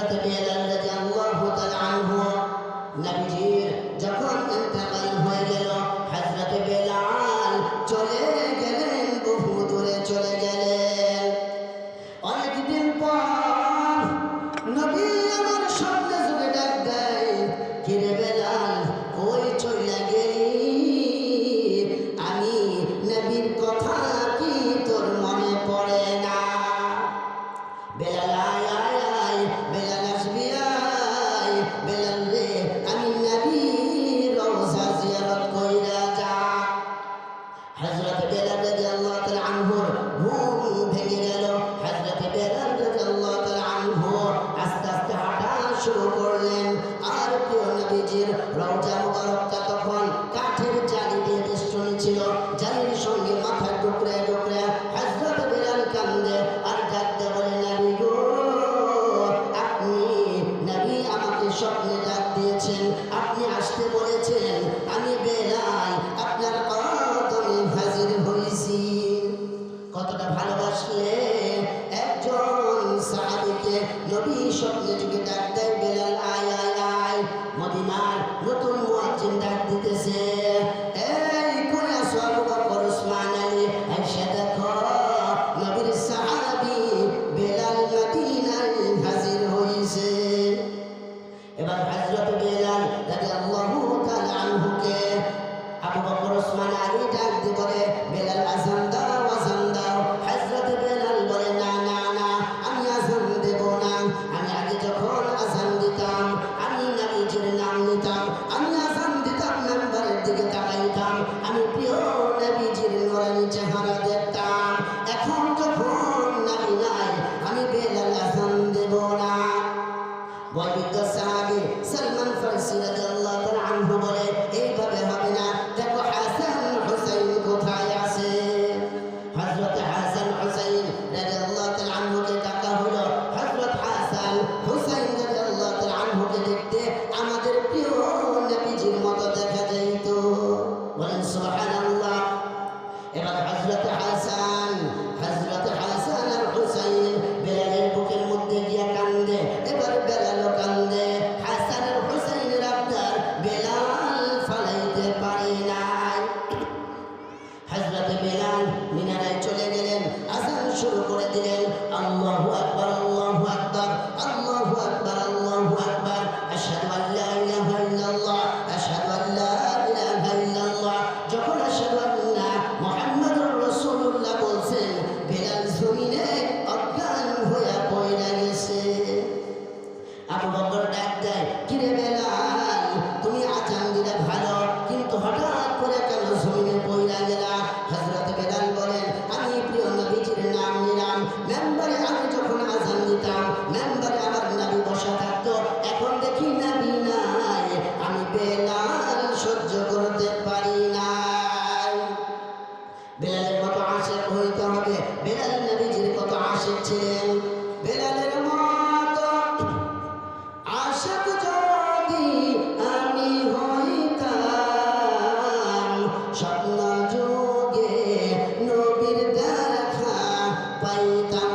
থেকে শুরু করলেন। আর প্রিয় নবীজির রওজা মোবারকটা তখন কাঠের জালি দিয়ে বেষ্টন ছিল। জালির সঙ্গে মাথার টুকরায় টুকরায় হাজরত বিলাল কান্দে আর ডাকতে বলে, নাবি গো, আপনি, নাবি আমাকে স্বপ্নে ডাক দিয়েছেন। আপনি আসতে বলেছেন, আমি বেলাল আপনার কদমে হাজির হয়েছি কতটা ভালোবাসলে একজন সাহাবিকে নবী স্বপ্নে যুগে ডাক Eva দিলেন আল্লাহু আকবার আল্লাহু আকবার আল্লাহু আকবার আল্লাহু আকবার আশহাদু আল্লা ইলাহা ইল্লাল্লাহ আশহাদু আল্লা ইলাহা ইল্লাল্লাহ যখন আশহাদু আল্লাহ মুহাম্মাদুর রাসূলুল্লাহ বলছেন বেলাল জমিনে বেলাল সহ্য করতে পারি নাই। বেলালের কত আশেক হইতে হবে বেলাল নবীজির কত আশেক ছিলেন। বেলালের মত আশেক যদি আমি হইতাম, স্বপ্ন যোগে নবীর দেখা পাইতাম